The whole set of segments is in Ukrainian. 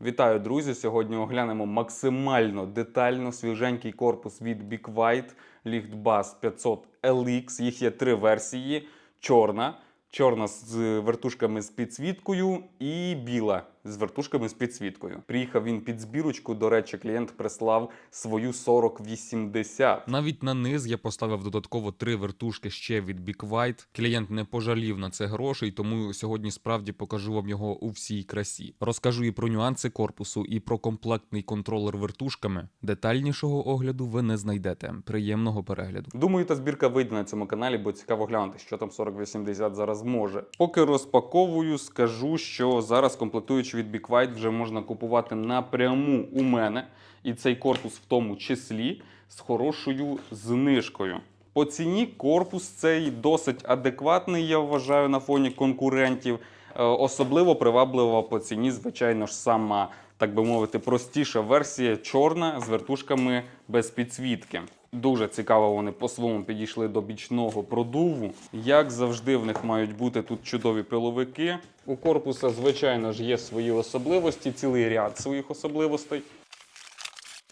Вітаю, друзі! Сьогодні оглянемо максимально детально свіженький корпус від Big White Lichtbus 500 LX. Їх є три версії: чорна, чорна з вертушками з підсвіткою і біла з вертушками з підсвіткою. Приїхав він під збірочку. До речі, клієнт прислав свою 4080. Навіть на низ я поставив додатково три вертушки ще від Big White. Клієнт не пожалів на це грошей, тому сьогодні справді покажу вам його у всій красі. Розкажу і про нюанси корпусу, і про комплектний контролер вертушками. Детальнішого огляду ви не знайдете. Приємного перегляду. Думаю, та збірка вийде на цьому каналі, бо цікаво глянути, що там 4080 зараз може. Поки розпаковую, скажу, що зараз комплектуючи від White вже можна купувати напряму у мене, і цей корпус в тому числі з хорошою знижкою. По ціні корпус цей досить адекватний, я вважаю, на фоні конкурентів. Е, Особливо приваблива по ціні, звичайно ж, сама, так би мовити, простіша версія чорна з вертушками без підсвітки. Дуже цікаво, вони по-своєму підійшли до бічного продуву. Як завжди, в них мають бути тут чудові пиловики. У корпуса, звичайно ж, є свої особливості, цілий ряд своїх особливостей.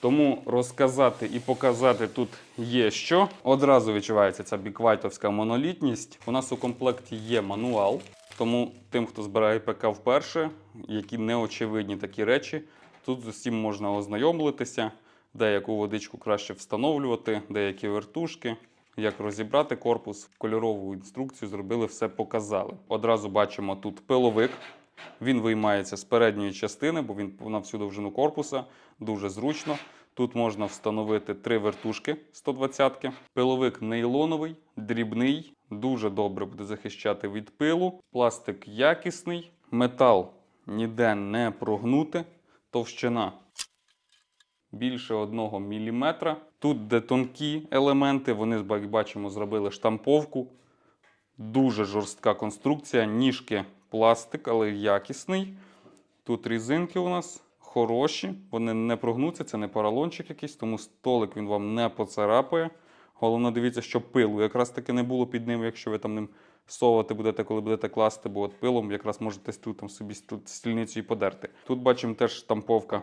Тому розказати і показати тут є що. Одразу відчувається ця біквайтовська монолітність. У нас у комплекті є мануал. Тому тим, хто збирає ПК вперше, які неочевидні такі речі, тут з усім можна ознайомитися, деяку водичку краще встановлювати, деякі вертушки, як розібрати корпус, кольорову інструкцію зробили, все показали. Одразу бачимо тут пиловик. Він виймається з передньої частини, бо він на всю довжину корпуса дуже зручно. Тут можна встановити три вертушки 120-ки. Пиловик нейлоновий, дрібний, дуже добре буде захищати від пилу. Пластик якісний, метал ніде не прогнути, товщина більше 1 мм. Тут, де тонкі елементи, вони, як бачимо, зробили штамповку. Дуже жорстка конструкція, ніжки пластик, але якісний. Тут різинки у нас хороші, вони не прогнуться, це не поролончик якийсь, тому столик він вам не поцарапає. Головне, дивіться, щоб пилу якраз таки не було під ним, якщо ви там ним совати будете, коли будете класти, бо от пилом якраз можете тут там собі тут стільницю і подерти. Тут бачимо теж штамповка.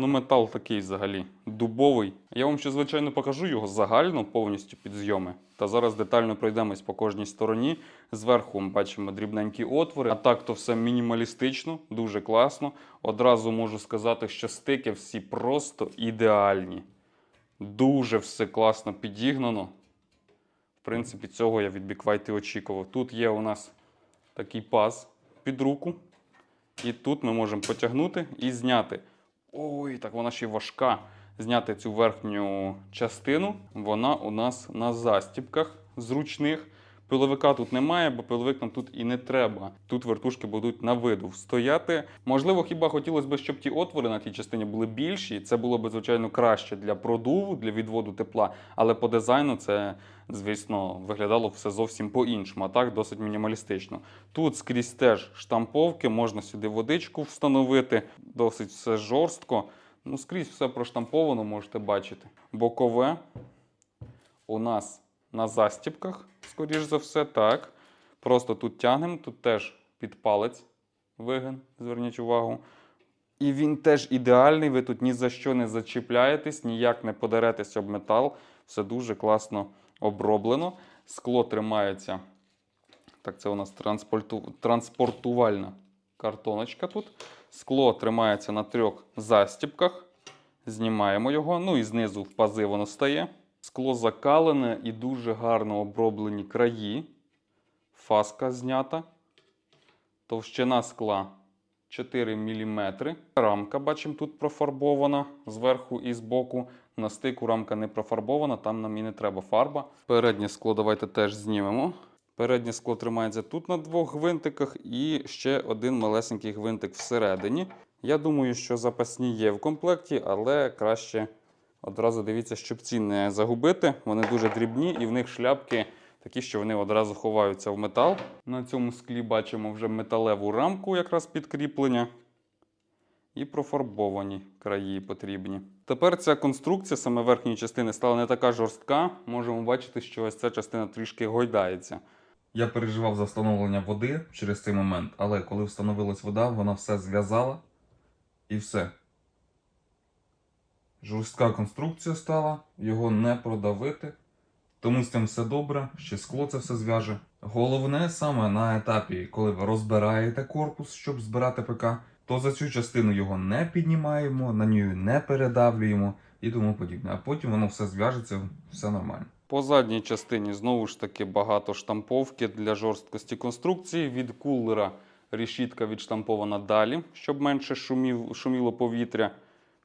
Ну, метал такий взагалі дубовий. Я вам ще, звичайно, покажу його загально повністю під зйоми. Та зараз детально пройдемось по кожній стороні. Зверху ми бачимо дрібненькі отвори. А так то все мінімалістично, дуже класно. Одразу можу сказати, що стики всі просто ідеальні. Дуже все класно підігнано. В принципі, цього я від і очікував. Тут є у нас такий паз під руку. І тут ми можемо потягнути і зняти. Ой, так вона ще важка. Зняти цю верхню частину. Вона у нас на застіпках зручних. Пиловика тут немає, бо пиловик нам тут і не треба. Тут вертушки будуть на виду стояти. Можливо, хіба хотілося б, щоб ті отвори на тій частині були більші. Це було б, звичайно, краще для продуву, для відводу тепла. Але по дизайну це, звісно, виглядало все зовсім по-іншому. А так досить мінімалістично. Тут скрізь теж штамповки, можна сюди водичку встановити, досить все жорстко. Ну, скрізь все проштамповано, можете бачити. Бокове у нас на застіпках, скоріш за все, так. Просто тут тягнемо, тут теж під палець вигин, зверніть увагу. І він теж ідеальний, ви тут ні за що не зачіпляєтесь, ніяк не подеретесь об метал. Все дуже класно оброблено. Скло тримається. Так, це у нас транспорту... транспортувальна картоночка тут. Скло тримається на трьох застіпках. Знімаємо його. Ну і знизу в пази воно стає. Скло закалене і дуже гарно оброблені краї. Фаска знята. Товщина скла 4 мм. Рамка, бачимо, тут профарбована зверху і збоку. На стику рамка не профарбована, там нам і не треба фарба. Переднє скло давайте теж знімемо. Переднє скло тримається тут на двох гвинтиках і ще один малесенький гвинтик всередині. Я думаю, що запасні є в комплекті, але краще одразу дивіться, щоб ці не загубити. Вони дуже дрібні і в них шляпки такі, що вони одразу ховаються в метал. На цьому склі бачимо вже металеву рамку, якраз підкріплення. І профарбовані краї потрібні. Тепер ця конструкція саме верхньої частини стала не така жорстка. Можемо бачити, що ось ця частина трішки гойдається. Я переживав за встановлення води через цей момент, але коли встановилась вода, вона все зв'язала. і все. Жорстка конструкція стала, його не продавити. Тому з цим все добре, ще скло це все зв'яже. Головне саме на етапі, коли ви розбираєте корпус, щоб збирати ПК, то за цю частину його не піднімаємо, на нього не передавлюємо і тому подібне. А потім воно все зв'яжеться, все нормально. По задній частині знову ж таки багато штамповки для жорсткості конструкції. Від кулера решітка відштампована далі, щоб менше шумів, шуміло повітря.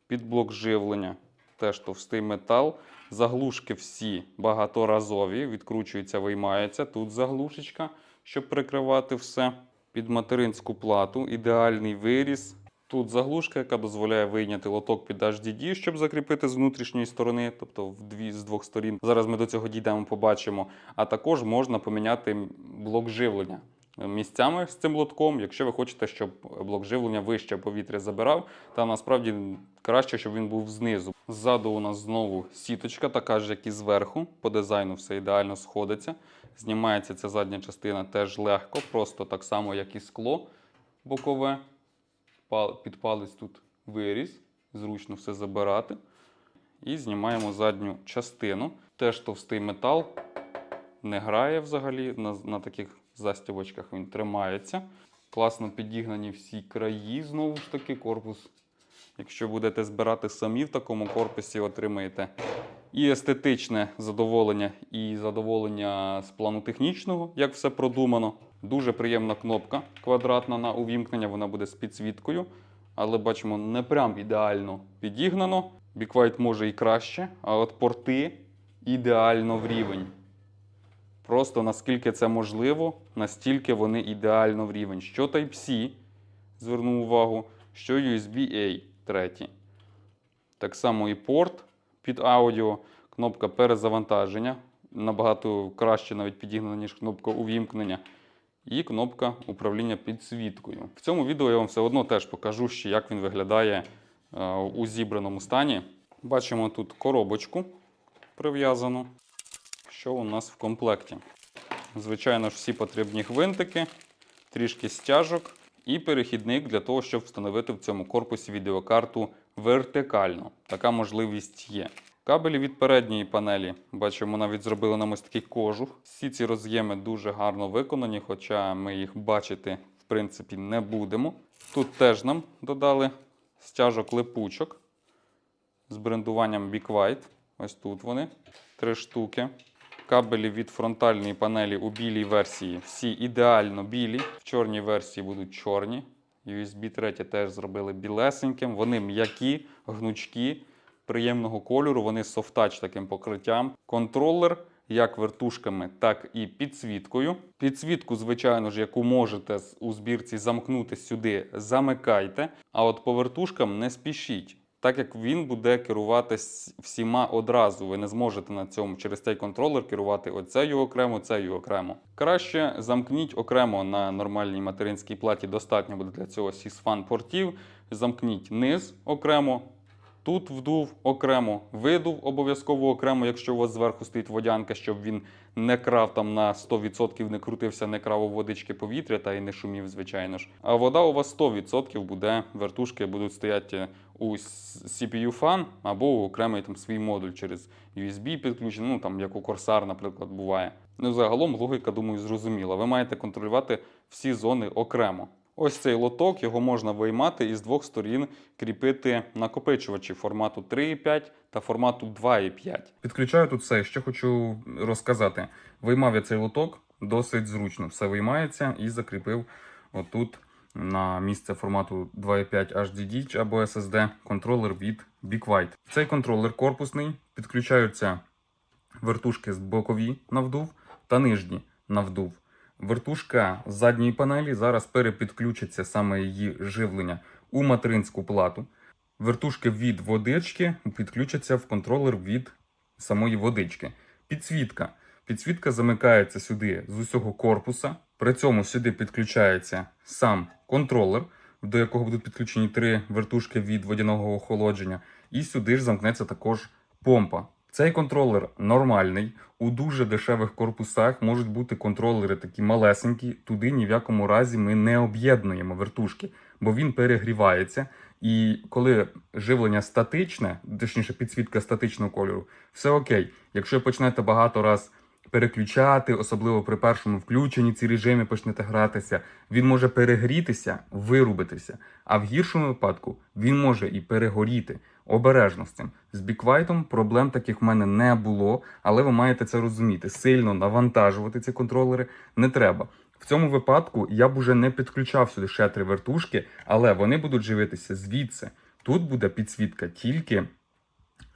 Під блок живлення теж товстий метал. Заглушки всі багаторазові, відкручуються, виймаються. Тут заглушечка, щоб прикривати все. Під материнську плату ідеальний виріз. Тут заглушка, яка дозволяє вийняти лоток під HDD, щоб закріпити з внутрішньої сторони, тобто в дві з двох сторін. Зараз ми до цього дійдемо, побачимо. А також можна поміняти блок живлення місцями з цим лотком, якщо ви хочете, щоб блок живлення вище повітря забирав, та насправді краще, щоб він був знизу. Ззаду у нас знову сіточка, така ж, як і зверху. По дизайну все ідеально сходиться. Знімається ця задня частина теж легко, просто так само, як і скло бокове. Пал- Під палець тут виріз, зручно все забирати. І знімаємо задню частину. Теж товстий метал, не грає взагалі. На, на таких застібочках він тримається. Класно підігнані всі краї, знову ж таки, корпус. Якщо будете збирати самі в такому корпусі, отримаєте і естетичне задоволення, і задоволення з плану технічного, як все продумано. Дуже приємна кнопка квадратна на увімкнення, вона буде з підсвіткою, але бачимо, не прям ідеально підігнано. Біквайт може і краще, а от порти ідеально в рівень. Просто наскільки це можливо, настільки вони ідеально в рівень. Що Type-C, зверну увагу, що USB-A третій. Так само і порт під аудіо, кнопка перезавантаження. Набагато краще навіть підігнана, ніж кнопка увімкнення. І кнопка управління підсвіткою. В цьому відео я вам все одно теж покажу, ще як він виглядає е, у зібраному стані. Бачимо тут коробочку прив'язану що у нас в комплекті. Звичайно ж, всі потрібні гвинтики, трішки стяжок і перехідник для того, щоб встановити в цьому корпусі відеокарту вертикально. Така можливість є. Кабелі від передньої панелі, бачимо, навіть зробили нам ось такий кожух. Всі ці роз'єми дуже гарно виконані, хоча ми їх бачити в принципі не будемо. Тут теж нам додали стяжок липучок з брендуванням Big White. Ось тут вони, три штуки. Кабелі від фронтальної панелі у білій версії всі ідеально білі. В чорній версії будуть чорні. USB 3 теж зробили білесеньким. Вони м'які, гнучкі, приємного кольору. Вони софтач таким покриттям. Контролер як вертушками, так і підсвіткою. Підсвітку, звичайно ж, яку можете у збірці замкнути сюди, замикайте. А от по вертушкам не спішіть. Так як він буде керувати всіма одразу, ви не зможете на цьому через цей контролер керувати оцею окремо, цею окремо. Краще замкніть окремо на нормальній материнській платі. Достатньо буде для цього сісфан портів. Замкніть низ окремо, Тут вдув окремо, видув обов'язково окремо, якщо у вас зверху стоїть водянка, щоб він не крав там на 100%, не крутився, не крав у водички повітря та й не шумів, звичайно ж. А вода у вас 100% буде, вертушки будуть стояти у CPU фан або окремий там свій модуль через USB підключений, ну там як у Corsair, наприклад, буває. Ну, загалом логіка, думаю, зрозуміла. Ви маєте контролювати всі зони окремо. Ось цей лоток, його можна виймати і з двох сторін кріпити накопичувачі формату 3,5 та формату 2,5. Підключаю тут все, що хочу розказати. Виймав я цей лоток досить зручно. Все виймається і закріпив отут на місце формату 2,5 HDD або SSD контролер від BigWhite. Цей контролер корпусний, підключаються вертушки з бокові на вдув та нижні на вдув. Вертушка з задньої панелі зараз перепідключиться саме її живлення у материнську плату. Вертушки від водички підключаться в контролер від самої водички. Підсвітка. Підсвітка замикається сюди з усього корпуса. При цьому сюди підключається сам контролер, до якого будуть підключені три вертушки від водяного охолодження. І сюди ж замкнеться також помпа. Цей контролер нормальний. У дуже дешевих корпусах можуть бути контролери такі малесенькі. Туди ні в якому разі ми не об'єднуємо вертушки, бо він перегрівається І коли живлення статичне, точніше підсвітка статичного кольору, все окей. Якщо почнете багато раз переключати, особливо при першому включенні ці режими почнете гратися, він може перегрітися, вирубитися. А в гіршому випадку він може і перегоріти. Обережно з цим. З біквайтом проблем таких в мене не було, але ви маєте це розуміти. Сильно навантажувати ці контролери не треба. В цьому випадку я б уже не підключав сюди ще три вертушки, але вони будуть живитися звідси. Тут буде підсвітка тільки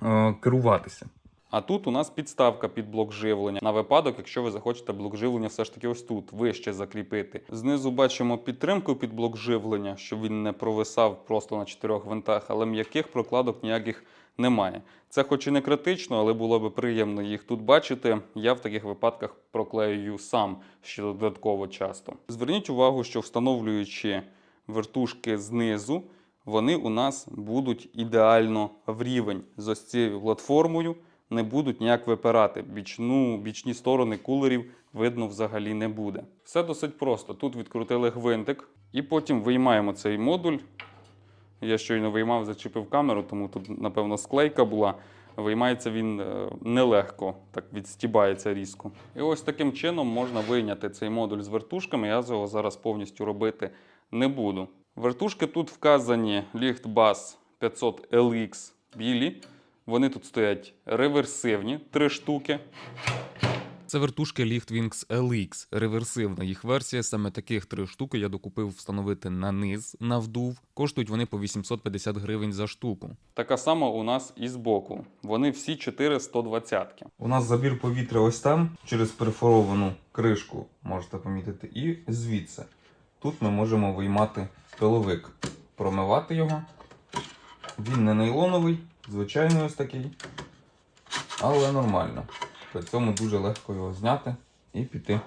е, керуватися. А тут у нас підставка під блок живлення на випадок, якщо ви захочете блок живлення все ж таки ось тут вище закріпити. Знизу бачимо підтримку під блок живлення, щоб він не провисав просто на чотирьох винтах, але м'яких прокладок ніяких немає. Це хоч і не критично, але було би приємно їх тут бачити. Я в таких випадках проклеюю сам ще додатково часто. Зверніть увагу, що встановлюючи вертушки знизу, вони у нас будуть ідеально в рівень з ось цією платформою, не будуть ніяк випирати. Бічну, бічні сторони кулерів видно взагалі не буде. Все досить просто. Тут відкрутили гвинтик, і потім виймаємо цей модуль. Я щойно виймав, зачепив камеру, тому тут, напевно, склейка була. Виймається він е, нелегко, так відстібається різко. І ось таким чином можна вийняти цей модуль з вертушками. Я його зараз повністю робити не буду. Вертушки тут вказані Lichtbass 500 LX білі. Вони тут стоять реверсивні, три штуки. Це вертушки Lichtwings LX, реверсивна їх версія. Саме таких три штуки я докупив встановити на низ на вдув. Коштують вони по 850 гривень за штуку. Така сама у нас і збоку. Вони всі 4 120 У нас забір повітря ось там, через перфоровану кришку, можете помітити, і звідси. Тут ми можемо виймати пиловик, промивати його. Він не нейлоновий, звичайний ось такий, але нормально. При цьому дуже легко його зняти і піти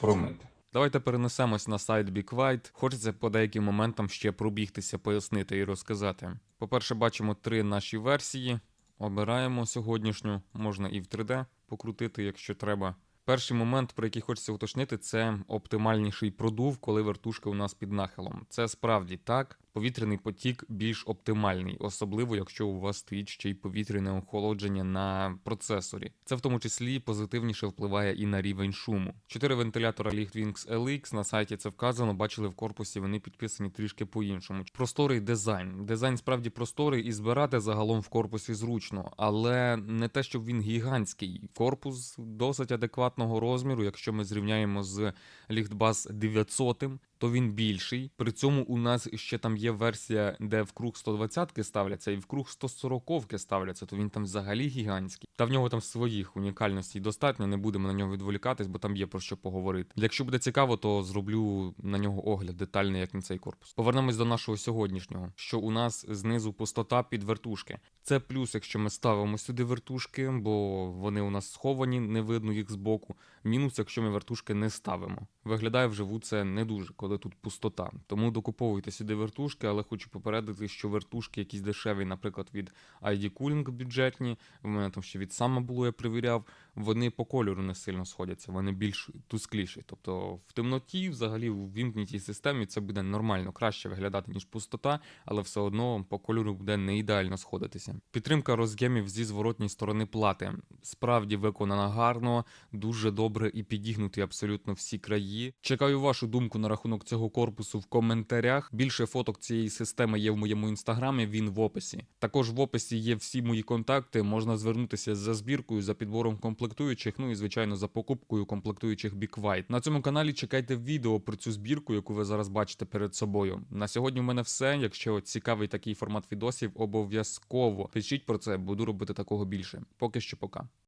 промити. Давайте перенесемось на сайт BeQuite. Хочеться по деяким моментам ще пробігтися, пояснити і розказати. По-перше, бачимо три наші версії. Обираємо сьогоднішню, можна і в 3D покрутити, якщо треба. Перший момент, про який хочеться уточнити, це оптимальніший продув, коли вертушка у нас під нахилом. Це справді так. Повітряний потік більш оптимальний, особливо якщо у вас стоїть ще й повітряне охолодження на процесорі. Це в тому числі позитивніше впливає і на рівень шуму. Чотири вентилятора Lichtwings LX на сайті це вказано. Бачили в корпусі, вони підписані трішки по-іншому. Просторий дизайн. Дизайн справді просторий і збирати загалом в корпусі зручно, але не те, щоб він гігантський. Корпус досить адекватного розміру. Якщо ми зрівняємо з Lichtbass 900, то він більший. При цьому у нас ще там є версія, де в круг 120-ки ставляться, і в круг 140-ки ставляться, то він там взагалі гігантський. Та в нього там своїх унікальностей достатньо, не будемо на нього відволікатись, бо там є про що поговорити. Якщо буде цікаво, то зроблю на нього огляд детальний, як на цей корпус. Повернемось до нашого сьогоднішнього, що у нас знизу пустота під вертушки. Це плюс, якщо ми ставимо сюди вертушки, бо вони у нас сховані, не видно їх збоку. Мінус, якщо ми вертушки не ставимо. Виглядає вживу це не дуже, коли тут пустота. Тому докуповуйте сюди вертушки, але хочу попередити, що вертушки якісь дешеві, наприклад, від ID Cooling бюджетні. В мене там ще від сама було, я перевіряв. Вони по кольору не сильно сходяться, вони більш тускліші. Тобто в темноті, взагалі, в вімкнутій системі це буде нормально краще виглядати, ніж пустота, але все одно по кольору буде не ідеально сходитися. Підтримка роз'ємів зі зворотньої сторони плати справді виконана гарно, дуже добре і підігнуті абсолютно всі краї. Чекаю вашу думку на рахунок цього корпусу в коментарях. Більше фоток цієї системи є в моєму інстаграмі. Він в описі. Також в описі є всі мої контакти. Можна звернутися за збіркою, за підбором комплектуючих. Ну і звичайно за покупкою комплектуючих White. На цьому каналі чекайте відео про цю збірку, яку ви зараз бачите перед собою. На сьогодні в мене все. Якщо цікавий такий формат відосів, обов'язково пишіть про це. Буду робити такого більше. Поки що, пока.